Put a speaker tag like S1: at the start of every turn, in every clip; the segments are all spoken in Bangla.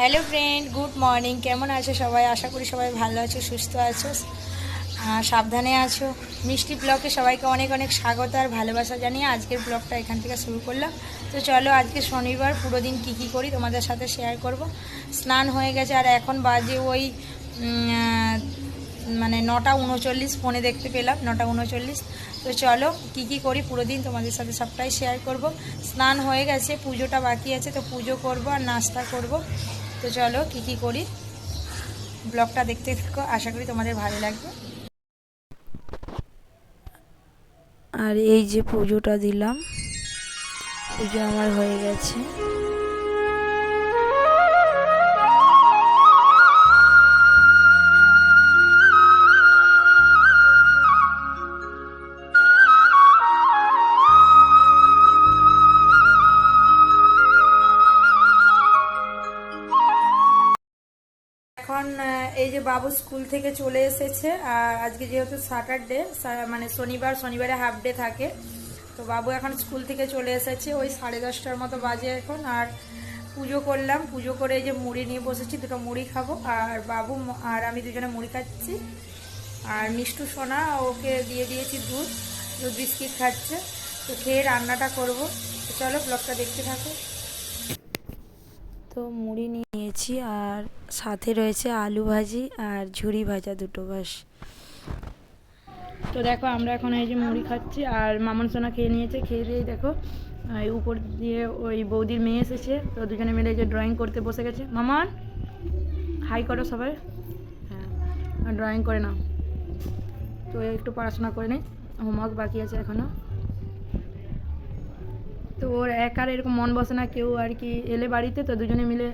S1: হ্যালো ফ্রেন্ড গুড মর্নিং কেমন আছো সবাই? আশা করি সবাই ভালো আছো, সুস্থ আছো। সাবধানে আছো। মিষ্টি ব্লগে সবাইকে অনেক অনেক স্বাগত আর ভালোবাসা জানিয়ে আজকের ব্লগটা এখান থেকে শুরু করলাম। তো চলো, আজকে শনিবার, পুরো দিন কী কী করি তোমাদের সাথে শেয়ার করব। স্নান হয়ে গেছে আর এখন বাজে ওই মানে নটা উনচল্লিশ, ফোনে দেখতে পেলাম নটা উনচল্লিশ। তো চলো, কী কী করি পুরো দিন তোমাদের সাথে সবটাই শেয়ার করব। স্নান হয়ে গেছে, পুজোটা বাকি আছে, তো পুজো করব আর নাস্তা করব। তো চলো কি কি করি? ব্লগটা দেখতে থাকো, আশা করি তোমাদের ভালো লাগবে।
S2: আর এই যে পুজোটা দিলাম, পুজো আমার হয়ে গেছে।
S1: এই যে বাবু স্কুল থেকে চলে এসেছে, আর আজকে যেহেতু স্যাটারডে মানে শনিবার, শনিবারে হাফ ডে থাকে, তো বাবু এখন স্কুল থেকে চলে এসেছে, ওই সাড়ে দশটার মতো বাজে এখন, আর পুজো করলাম, পুজো করে এই যে মুড়ি নিয়ে বসেছি, দুটো মুড়ি খাব, আর বাবু আর আমি দুজনে মুড়ি খাচ্ছি, আর মিষ্টু সোনা, ওকে দিয়ে দিয়েছি দুধ দুধ বিস্কিট খাচ্ছে, তো খেয়ে রান্নাটা করব চলো ব্লগটা দেখতে থাকো।
S2: তো মুড়ি নিয়েছি আর সাথে রয়েছে আলু ভাজি আর ঝুড়ি ভাজা দুটো বাস
S1: তো দেখো আমরা এখন এই যে মুড়ি খাচ্ছি আর মামন সোনা খেয়ে নিয়েছে, খেয়ে দিয়ে দেখো এই উপর দিয়ে ওই বৌদির মেয়ে এসেছে, তো দুজনে মিলে যে ড্রয়িং করতে বসে গেছে। মামন হাই করো সবাই। হ্যাঁ ড্রয়িং করে নাও। তো একটু পড়াশোনা করে নেই হোমওয়ার্ক বাকি আছে এখনও তো ওর একার এরকম মন বসে না, কেউ আর কি এলে বাড়িতে, তো দুজনে মিলে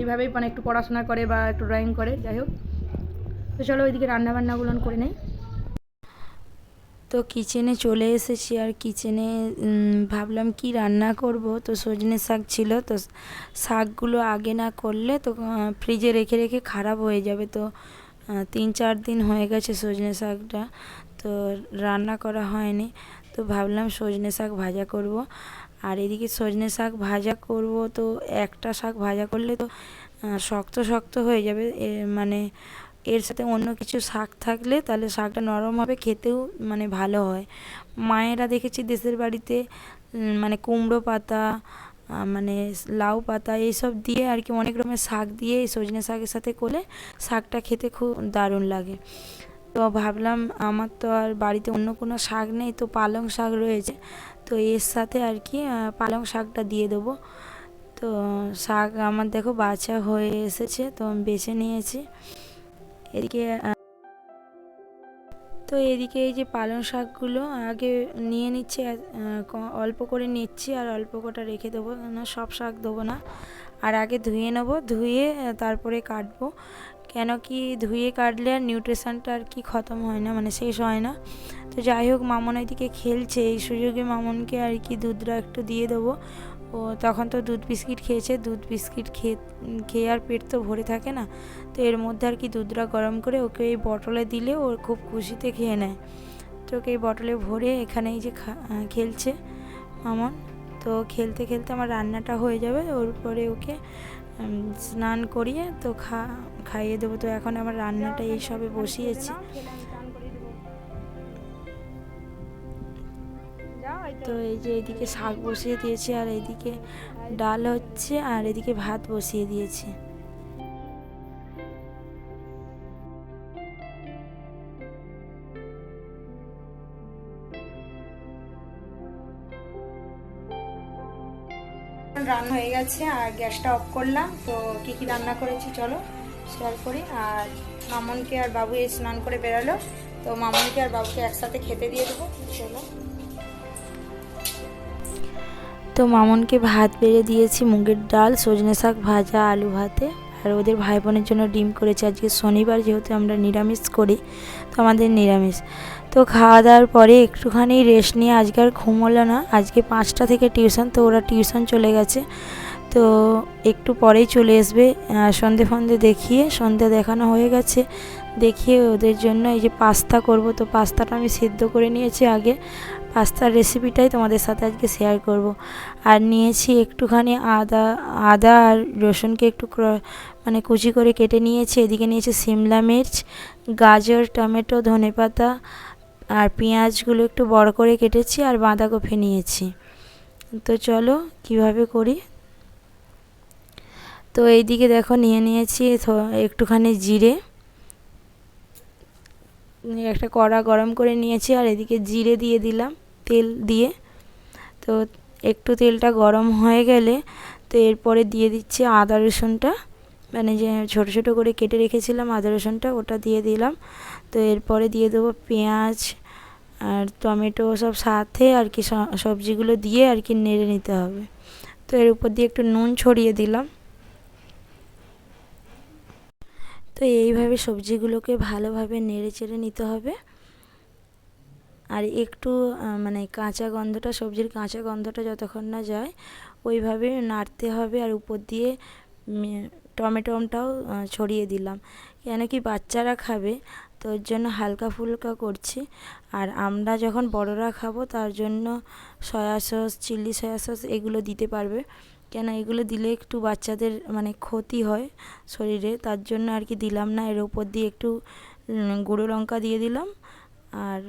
S1: এইভাবেই মানে একটু পড়াশোনা করে বা একটু ড্রয়িং করে, যাই হোক। তো চলো ওইদিকে রান্না বান্নাগুলো করে নেই।
S2: তো কিচেনে চলে এসেছি আর কিচেনে ভাবলাম কি রান্না করব, তো সজনে শাক ছিল, তো শাকগুলো আগে না করলে তো ফ্রিজে রেখে রেখে খারাপ হয়ে যাবে, তো তিন চার দিন হয়ে গেছে সজনে শাকটা, তো রান্না করা হয়নি। তো ভাবলাম সজনে শাক ভাজা করব। আর এদিকে সজনে শাক ভাজা করব তো একটা শাক ভাজা করলে তো শক্ত শক্ত হয়ে যাবে। মানে এর সাথে অন্য কিছু শাক থাকলে তাহলে শাকটা নরম হবে, খেতেও মানে ভালো হয়। মায়েরা দেখেছি দেশের বাড়িতে মানে কুমড়ো পাতা মানে লাউ পাতা এইসব দিয়ে আর কি অনেক রকমের শাক দিয়ে এই সজনে শাকের সাথে করলে শাকটা খেতে খুব দারুণ লাগে। তো ভাবলাম আমার তো আর বাড়িতে অন্য কোনো শাক নেই, তো পালং শাক রয়েছে। তো এর সাথে আর কি পালং শাকটা দিয়ে দেবো। তো শাক আমার দেখো বাছা হয়ে এসেছে, তো আমি বেছে নিয়েছি। এদিকে তো এদিকে এই যে পালং শাকগুলো আগে নিয়ে নিচ্ছি অল্প করে নিচ্ছি আর অল্প কটা রেখে দেবো। না, সব শাক দেবো না। আর আগে ধুয়ে নেব, ধুয়ে তারপরে কাটবো। কেন কি ধুয়ে কাটলে আর নিউট্রিশনটা আর কি খতম হয় না মানে শেষ হয় না। তো যাই হোক, মামন ওইদিকে খেলছে, এই সুযোগে মামনকে আর কি দুধটা একটু দিয়ে দেবো। ও তখন তো দুধ বিস্কিট খেয়েছে, দুধ বিস্কিট খেয়ে খেয়ে আর পেট তো ভরে থাকে না। তো এর মধ্যে আর কি দুধটা গরম করে ওকে এই বটলে দিলে ও খুব খুশিতে খেয়ে নেয়। তো ওকে এই বটলে ভরে এখানে এই যে খেলছে মামন। তো খেলতে খেলতে আমার রান্নাটা হয়ে যাবে ওর পরে ওকে স্নান করিয়ে তো খা, খাইয়ে দেবো। তো এখন আমার রান্নাটা এইসবে বসিয়েছি। তো এই যে এইদিকে শাক বসিয়ে দিয়েছি আর এইদিকে ডাল হচ্ছে আর এদিকে ভাত বসিয়ে দিয়েছি।
S1: রান্না হয়ে গেছে আর গ্যাসটা অফ করলাম। তো কি কি রান্না করেছি চলো শেয়ার করি। আর মামনকে আর বাবু এই স্নান করে বেরালো। তো মামনকে আর বাবুকে একসাথে খেতে দিয়ে দেবো। চলো।
S2: তো মামনকে ভাত বেড়ে দিয়েছি মুগের ডাল, সজনে শাক ভাজা, আলু ভাতে। আর ওদের ভাই বোনের জন্য ডিম করেছি। আজকে শনিবার যেহেতু আমরা নিরামিষ করি, তো আমাদের নিরামিষ। তো খাওয়া দাওয়ার পরে একটুখানি রেস্ট নিয়ে আজকে আর ঘুম হলো না। আজকে পাঁচটা থেকে টিউশন তো ওরা টিউশন চলে গেছে। তো একটু পরেই চলে আসবে। সন্ধে ফন্ধে দেখিয়ে, সন্ধে দেখানো হয়ে গেছে। দেখিয়ে ওদের জন্য এই যে পাস্তা করব। তো পাস্তাটা আমি সিদ্ধ করে নিয়েছি আগে। পাস্তার রেসিপিটাই তোমাদের সাথে আজকে শেয়ার করব। আর নিয়েছি একটুখানি আদা আদা আর রসুনকে একটু মানে কুচি করে কেটে নিয়েছি, এদিকে নিয়েছি সিমলা মির্চ, গাজর, টমেটো, ধনেপাতা আর পেঁয়াজগুলো একটু বড় করে কেটেছি আর বাঁধাকপি নিয়েছি। তো চলো কীভাবে করি? তো এইদিকে দেখো নিয়ে নিয়েছি একটুখানি জিরে। একটা কড়া গরম করে নিয়েছি আর এদিকে জিরে দিয়ে দিলাম তেল দিয়ে। তো একটু তেলটা গরম হয়ে গেলে তো এরপরে দিয়ে দিচ্ছি আদা রসুনটা। মানে যে ছোটো ছোটো করে কেটে রেখেছিলাম আদা রসুনটা, ওটা দিয়ে দিলাম। তো এরপরে দিয়ে দেবো পেঁয়াজ আর টমেটো সব সাথে আর কি সবজিগুলো দিয়ে আর কি নেড়ে নিতে হবে। তো এর উপর দিয়ে একটু নুন ছড়িয়ে দিলাম। তো এইভাবে সবজিগুলোকে ভালোভাবে নেড়ে চেড়ে নিতে হবে। আর একটু মানে কাঁচা গন্ধটা, সবজির কাঁচা গন্ধটা যতক্ষণ না যায়, ওইভাবে নাড়তে হবে আর উপর দিয়ে টমেটোটাও আহ, ছড়িয়ে দিলাম। কেন কি বাচ্চারা খাবে তো ওর জন্য হালকা ফুলকা করছি। আর আমরা যখন বড়রা খাব তার জন্য soya sauce chilli soya sauce এগুলো দিতে পারবে। কেন এগুলো দিলে একটু বাচ্চাদের মানে ক্ষতি হয় শরীরে তার জন্য আর কি দিলাম না। এর উপর দিয়ে একটু গুঁড়ো লঙ্কা দিয়ে দিলাম। আর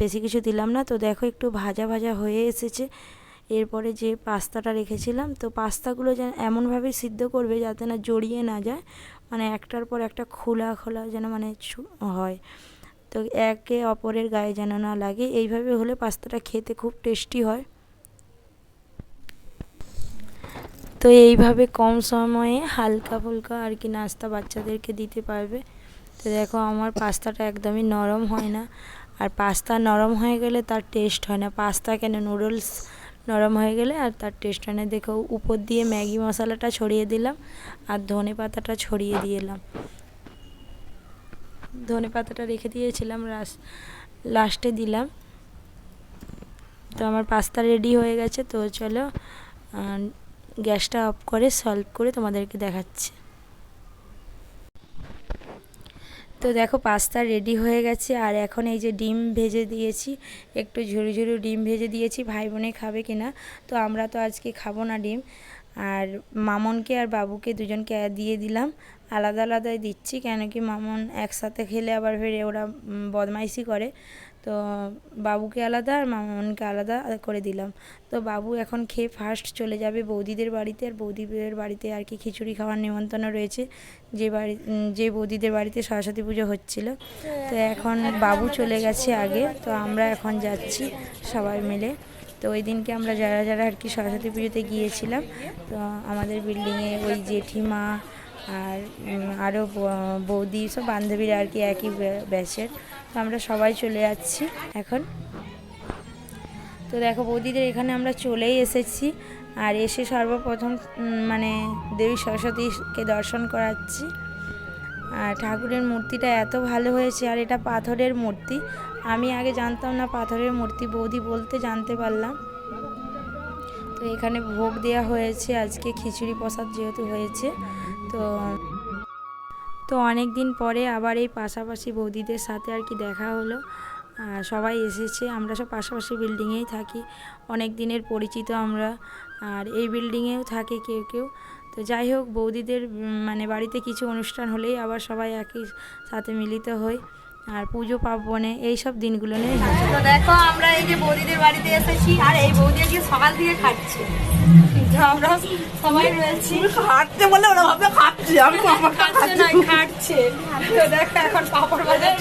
S2: বেশি কিছু দিলাম না। তো দেখো একটু ভাজা ভাজা হয়ে এসেছে। এরপরে যে পাস্তাটা রেখেছিলাম, তো পাস্তাগুলো যেন এমনভাবে সিদ্ধ করবে যাতে না জড়িয়ে না যায় মানে একটার পর একটা খোলা খোলা যেন মানে হয়। তো একে অপরের গায়ে যেন না লাগে, এইভাবে হলে পাস্তাটা খেতে খুব টেস্টি হয়। তো এইভাবে কম সময়ে হালকা ফুলকা আর কি নাস্তা বাচ্চাদেরকে দিতে পারবে। তো দেখো আমার পাস্তাটা একদমই নরম হয় না, আর পাস্তা নরম হয়ে গেলে তার টেস্ট হয় না। পাস্তা কেন নুডলস নরম হয়ে গেলে আর তার টেস্ট হয় না। দেখো, উপর দিয়ে ম্যাগি মশলাটা ছড়িয়ে দিলাম আর ধনে পাতাটা ছড়িয়ে দিলাম ধনে পাতাটা রেখে দিয়েছিলাম লাস্ট লাস্টে দিলাম। তো আমার পাস্তা রেডি হয়ে গেছে, তো চলো গ্যাসটা অফ করে সলভ করে তোমাদেরকে দেখাচ্ছি। তো দেখো পাস্তা রেডি হয়ে গেছে, আর এখন এই যে ডিম ভেজে দিয়েছি, একটু ঝুরু ঝুরু ডিম ভেজে দিয়েছি, ভাই বোনে খাবে কিনা, তো আমরা তো আজকে খাব না ডিম। আর মামনকে আর বাবুকে দুজনকে দিয়ে দিলাম, আলাদা আলাদাই দিচ্ছি, কেন কি মামন একসাথে খেলে আবার ফেরে ওরা বদমাইশি করে। তো বাবুকে আলাদা আর মামনকে আলাদা করে দিলাম। তো বাবু এখন খেয়ে ফার্স্ট চলে যাবে বৌদিদের বাড়িতে। আর বৌদিদের বাড়িতে আর কি খিচুড়ি খাওয়ার নিমন্ত্রণ রয়েছে। যে বাড়ি যে বৌদিদের বাড়িতে সরস্বতী পুজো হচ্ছিল। তো এখন বাবু চলে গেছে আগে। তো আমরা এখন যাচ্ছি সবাই মিলে। তো ওই দিনকে আমরা যারা যারা আর কি সরস্বতী পুজোতে গিয়েছিলাম, তো আমাদের বিল্ডিংয়ে ওই জেঠিমা আর আরও বৌদি, সব বান্ধবীরা আর কি একই ব্য- ব্যাচের। তো আমরা সবাই চলে যাচ্ছি এখন। তো দেখো বৌদিদের এখানে আমরা চলেই এসেছি। আর এসে সর্বপ্রথম মানে দেবী সরস্বতীকে দর্শন করাচ্ছি। আর ঠাকুরের মূর্তিটা এত ভালো হয়েছে, আর এটা পাথরের মূর্তি। আমি আগে জানতাম না পাথরের মূর্তি, বৌদি বলতে জানতে পারলাম। তো এখানে ভোগ দেওয়া হয়েছে, আজকে খিচুড়ি প্রসাদ যেহেতু হয়েছে। তো তো অনেক দিন পরে আবার এই পাশাপাশি বৌদিদের সাথে আর কি দেখা হলো। সবাই এসেছে, আমরা সব পাশাপাশি বিল্ডিংয়েই থাকি। অনেক দিনের পরিচিত আমরা, আর এই বিল্ডিংয়েও থাকে কেউ কেউ। তো যাই হোক, বৌদিদের মানে বাড়িতে কিছু অনুষ্ঠান হলেই আবার সবাই একই সাথে মিলিত হই। আর পুজো পার্বণে এইসব দিনগুলো নিয়ে
S1: তো দেখো, আমরা এই যে বৌদিদের বাড়িতে এসেছি, আর এই বৌদি আজকে সকাল থেকে খাচ্ছে। আমরা সবাই রয়েছি।
S3: খাটতে বলে ওরা ভাবে খাচ্ছে আমি আমার
S1: খাচ্ছে না খাচ্ছে তো দেখো এখন পাপড় বাজার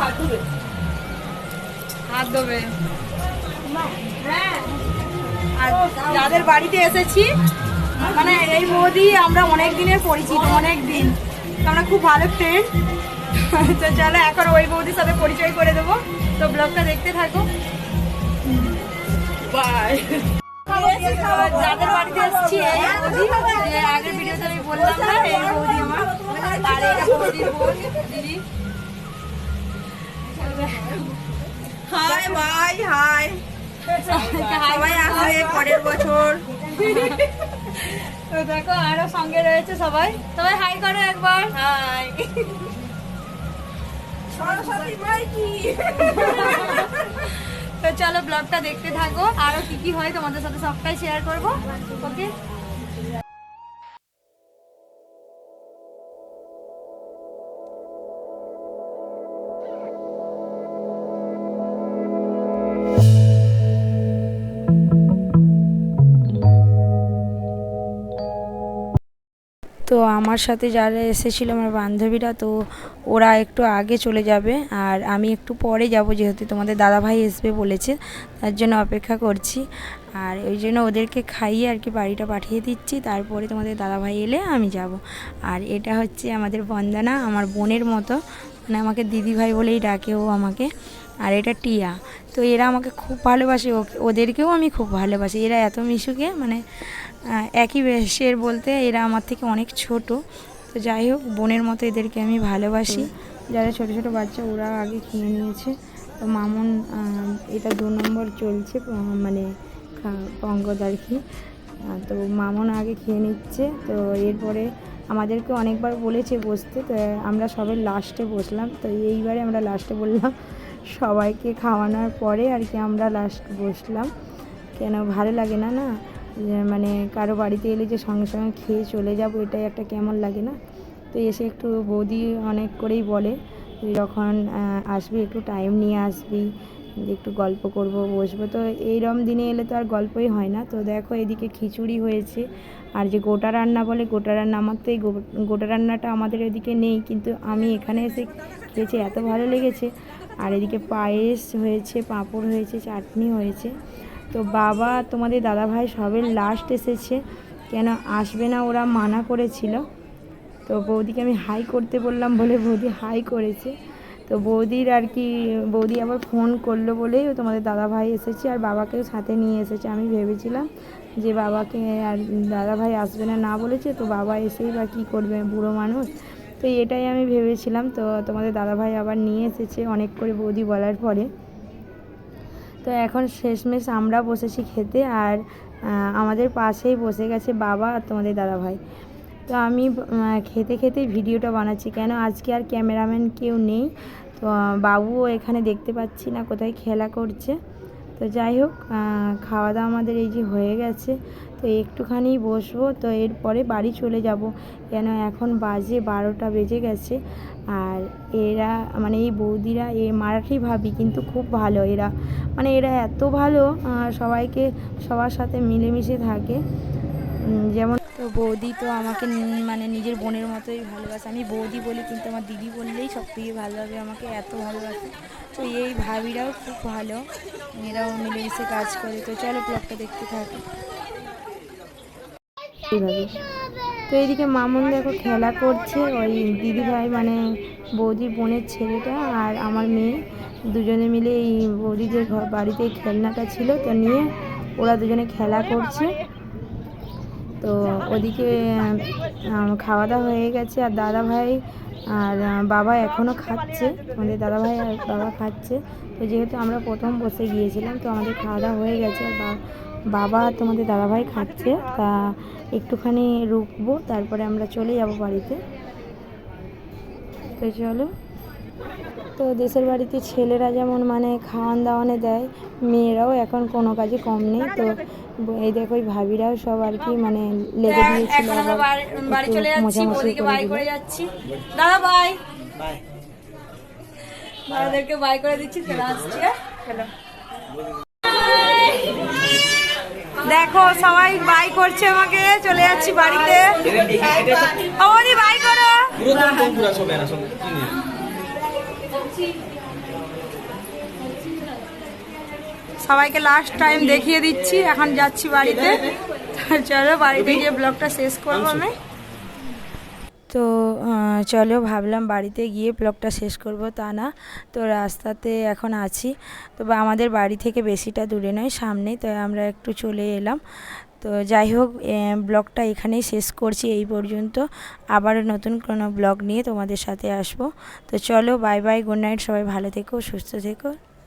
S3: হাত ধরে
S1: হাত দেবে হ্যাঁ। আর যাদের বাড়িতে এসেছি মানে এই বৌদি আমরা অনেক দিনের পরিচিত অনেক দিন। আমরা খুব ভালো ফ্রেন্ড তো চলো এখন ওই বৌদির সাথে পরিচয় করে দেবো। তো ব্লগটা দেখতে থাকো।
S3: বাই
S1: যাদের বাড়িতে এসেছি আগের ভিডিওতে আমি বললাম না এই বৌদি আমার আর এই বৌদির বোন দিদি।
S3: Hi bye hi. সবাই আসবে পরের বছর।
S1: তো দেখো আরও সঙ্গে রয়েছে সবাই। সবাই হাই করো একবার। হাই।
S3: সরস্বতী মাই কি?
S1: তো চলো ব্লগটা দেখতে থাকো। আরও কি কি হয় তোমাদের সাথে সবটাই শেয়ার করব। ওকে
S2: তো আমার সাথে যারা এসেছিল আমার বান্ধবীরা, তো ওরা একটু আগে চলে যাবে। আর আমি একটু পরে যাব যেহেতু তোমাদের দাদাভাই আসবে বলেছে, তার জন্য অপেক্ষা করছি। আর ওই জন্য ওদেরকে খাইয়ে আর কি বাড়িটা পাঠিয়ে দিচ্ছি, তারপরে তোমাদের দাদাভাই এলে আমি যাব। আর এটা হচ্ছে আমাদের বন্দনা, আমার বোনের মতো। মানে আমাকে দিদিভাই বলেই ডাকে ও আমাকে। আর এটা টিয়া। তো এরা আমাকে খুব ভালোবাসে ওদেরকেও আমি খুব ভালোবাসি। এরা এত মিশুকে মানে একই বয়সের বলতে এরা আমার থেকে অনেক ছোট। তো যাই হোক, বোনের মতো এদেরকে আমি ভালোবাসি। যারা ছোট ছোট বাচ্চা, ওরা আগে কিনে নিয়েছে। তো মামুন এটা দু নম্বর চলছে মানে পঙ্গদ আর কি। তো মামুন আগে খেয়ে নিচ্ছে। তো এরপরে আমাদেরকে অনেকবার বলেছে বসতে। তো আমরা সবাই লাস্টে বসলাম। তো এইবারে আমরা লাস্টে বললাম সবাইকে খাওয়ানোর পরে আর কি আমরা লাস্ট বসলাম। কেন ভালো লাগে না না? মানে কারও বাড়িতে এলে যে সঙ্গে সঙ্গে খেয়ে চলে যাব, এটাই একটা কেমন লাগে না? তো এসে একটু বৌদি অনেক করেই বলে যে যখন আসবি, একটু টাইম নিয়ে আসবি, একটু গল্প করব, বসবো। তো এইরম দিনে এলে তো আর গল্পই হয় না। তো দেখো এদিকে খিচুড়ি হয়েছে। আর যে গোটা রান্না বলে, গোটা রান্না আমার তো এই গোটা রান্নাটা আমাদের এদিকে নেই। কিন্তু আমি এখানে এসে খেয়েছি, এত ভালো লেগেছে। আর এদিকে পায়েস হয়েছে, পাঁপড় হয়েছে, চাটনি হয়েছে। তো বাবা, তোমাদের দাদাভাই সবের লাস্ট এসেছে। কেন আসবে না ওরা মানা করেছিল। তো বৌদিকে আমি হাই করতে বললাম বলে বৌদি হাই করেছে। তো বৌদির আর কি, বৌদি আবার ফোন করল বলেই তোমাদের দাদাভাই এসেছে আর বাবাকেও সাথে নিয়ে এসেছে। আমি ভেবেছিলাম যে বাবাকে আর দাদাভাই আসবে না না বলেছে। তো বাবা এসেই বা কী করবে, বুড়ো মানুষ। তো এটাই আমি ভেবেছিলাম। তো তোমাদের দাদাভাই আবার নিয়ে এসেছে অনেক করে বৌদি বলার পরে। তো এখন শেষমেশ আমরা বসেছি খেতে আর আমাদের পাশেই বসে গেছে বাবা আর তোমাদের দাদাভাই। তো আমি খেতে খেতেই ভিডিওটা বানাচ্ছি। কেন আজকে আর ক্যামেরাম্যান কেউ নেই। তো বাবুও এখানে দেখতে পাচ্ছি না কোথায় খেলা করছে। তো যাই হোক খাওয়া দাওয়া আমাদের এই যে হয়ে গেছে। তো একটুখানি বসবো, তো এরপরে বাড়ি চলে যাব। কেন এখন বাজে বারোটা বেজে গেছে। আর এরা মানে এই বৌদিরা, এ মারাঠি ভাবি কিন্তু খুব ভালো এরা। মানে এরা এত ভালো সবাইকে সবার সাথে মিলেমিশে থাকে। যেমন তো বৌদি তো আমাকে মানে নিজের বোনের মতোই ভালোবাসে। আমি বৌদি বলি কিন্তু আমার দিদি বললেই সব থেকে ভালোভাবে আমাকে এত ভালোবাসে। তো এই ভাবিরাও খুব ভালো। এরাও মিলেমিশে কাজ করে। তো চলো ব্লগটা দেখতে থাকি। এইভাবে তো এইদিকে মামুন দেখো খেলা করছে, ওই দিদি ভাই মানে বৌদির বোনের ছেলেটা আর আমার মেয়ে। দুজনে মিলে এই বৌদির যে ঘর, বাড়িতে খেলনাটা ছিল, তো নিয়ে ওরা দুজনে খেলা করছে। তো ওদিকে খাওয়া দাওয়া হয়ে গেছে আর দাদা ভাই আর বাবা এখনও খাচ্ছে। আমাদের দাদা ভাই আর বাবা খাচ্ছে। তো যেহেতু আমরা প্রথম বসে গিয়েছিলাম, তো আমাদের খাওয়া দাওয়া হয়ে গেছে আর বাবা আর তোমাদের দাদা ভাই খাচ্ছে তা একটুখানি রুকবো তারপরে আমরা চলে যাব বাড়িতে। তো চলো। তো দেশের বাড়িতে ছেলেরা যেমন মানে খাওয়ান দাওয়ানে দেয় মেয়েরাও এখন কোনো কাজে কম নেই। তো এই দেখো ওই ভাবিরাও সব আর কি মানে লেগে দিয়েছিল
S1: এখন আমরা বাড়ি- বাড়ি চলে যাচ্ছি বৌদিকে
S2: করে
S1: বাই
S2: দিল।
S1: করে যাচ্ছি। দাদা বাই। দাদাদেরকে বাই করে দিচ্ছি চলে আসছি? দেখো, সবাই বাই করছে আমাকে, চলে যাচ্ছি বাড়িতে। আমারই বাই করো। সবাইকে লাস্ট টাইম দেখিয়ে দিচ্ছি, এখন যাচ্ছি বাড়িতে। চলো, বাড়িতে গিয়ে ব্লগটা শেষ করব আমি।
S2: তো চলো ভাবলাম বাড়িতে গিয়ে ব্লগটা শেষ করব, তা না। তো রাস্তাতে এখন আছি। তো আমাদের বাড়ি থেকে বেশিটা দূরে নয়, সামনেই তো আমরা একটু চলে এলাম। তো যাই হোক ব্লগটা এখানেই শেষ করছি এই পর্যন্ত। আবার নতুন কোনো ব্লগ নিয়ে তোমাদের সাথে আসব। তো চলো, বাই বাই, গুড নাইট, সবাই ভালো থেকো, সুস্থ থেকো।